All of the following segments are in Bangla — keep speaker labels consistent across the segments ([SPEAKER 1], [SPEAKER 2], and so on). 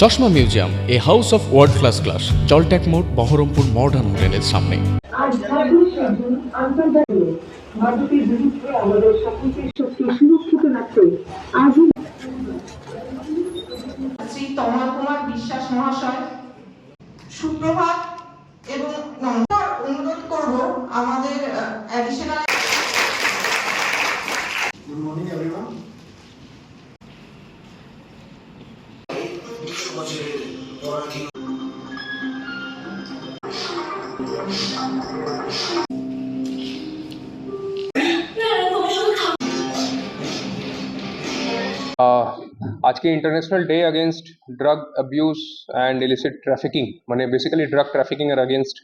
[SPEAKER 1] চশমা museum a house of world class class জলট্যাক মোড় বহরমপুর মডার্ন হোটেলের সামনে।
[SPEAKER 2] আমাদের সকলকে সুরক্ষিত রাখতে আজই
[SPEAKER 3] শ্রী তমা কুমার বিশ্বাস মহাশয়
[SPEAKER 4] আহ, আজকে international day against drug abuse and illicit trafficking মানে বেসিক্যালি ড্রাগ ট্রাফিকিং এর অ্যাগেনস্ট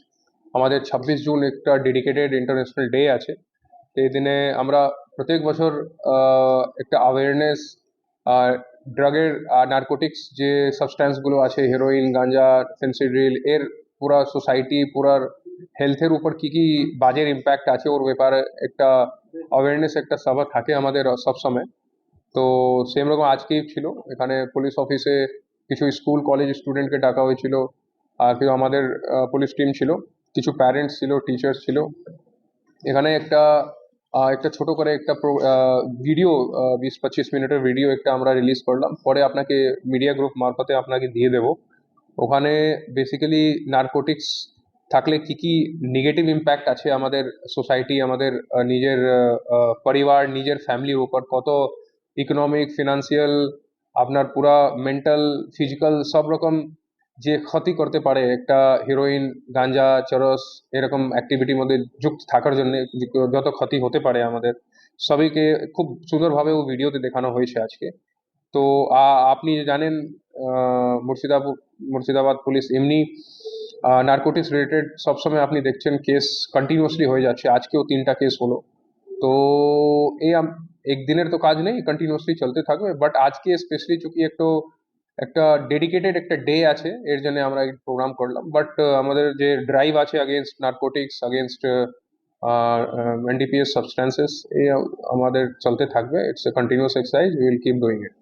[SPEAKER 4] আমাদের ছাব্বিশ জুন একটা ডেডিকেটেড ইন্টারন্যাশনাল ডে আছে। এই দিনে আমরা প্রত্যেক বছর একটা অ্যাওয়ারনেস ড্রাগের নার্কোটিক্স যে সাবস্ট্যান্সগুলো আছে হেরোইন গাঁজা ফেন্সিডিল এর পুরা সোসাইটি পুরার হেলথের উপর কি কি বাজের ইম্প্যাক্ট আছে ওর ব্যাপারে একটা অ্যাওয়ারনেস একটা সভা থাকে আমাদের সবসময় তো সেম রকম আজকেই ছিল। এখানে পুলিশ অফিসে কিছু স্কুল কলেজ স্টুডেন্টকে ডাকা হয়েছিল আর কেউ আমাদের পুলিশ টিম ছিল। কিছু প্যারেন্টস ছিল টিচার্স ছিল। এখানে একটা একটা ছোট করে একটা ভিডিও বিশ পঁচিশ মিনিটের ভিডিও একটা আমরা রিলিজ করলাম। পরে আপনাকে মিডিয়া গ্রুপ মারফতে আপনাকে দিয়ে দেবো। ওখানে বেসিক্যালি নার্কোটিক্স থাকলে কি কি নেগেটিভ ইম্প্যাক্ট আছে আমাদের সোসাইটি আমাদের নিজের পরিবার, নিজের ফ্যামিলির উপর? কত ইকোনমিক ফিনান্সিয়াল আপনার পুরা মেন্টাল ফিজিক্যাল সব রকম যে ক্ষতি করতে পারে একটা হিরোইন গাঞ্জা, চরস এরকম অ্যাক্টিভিটির মধ্যে যুক্ত থাকার জন্য যত ক্ষতি হতে পারে আমাদের, সবাইকে খুব সুন্দরভাবে ও ভিডিওতে দেখানো হয়েছে আজকে। তো আপনি জানেন মুর্শিদাবাদ মুর্শিদাবাদ পুলিশ এমনি নার্কোটিক্স রিলেটেড সবসময় আপনি দেখছেন কেস কন্টিনিউয়াসলি হয়ে যাচ্ছে। আজকেও তিনটা কেস হলো। তো এই একদিনের তো কাজ নেই কন্টিনিউয়াসলি চলতে থাকবে। বাট আজকে স্পেশালি চুকি একটু একটা ডেডিকেটেড একটা ডে আছে, এর জন্য আমরা প্রোগ্রাম করলাম। বাট আমাদের যে ড্রাইভ আছে against narcotics against NDPS substances এ আমাদের চলতে থাকবে। It's a continuous exercise will keep doing it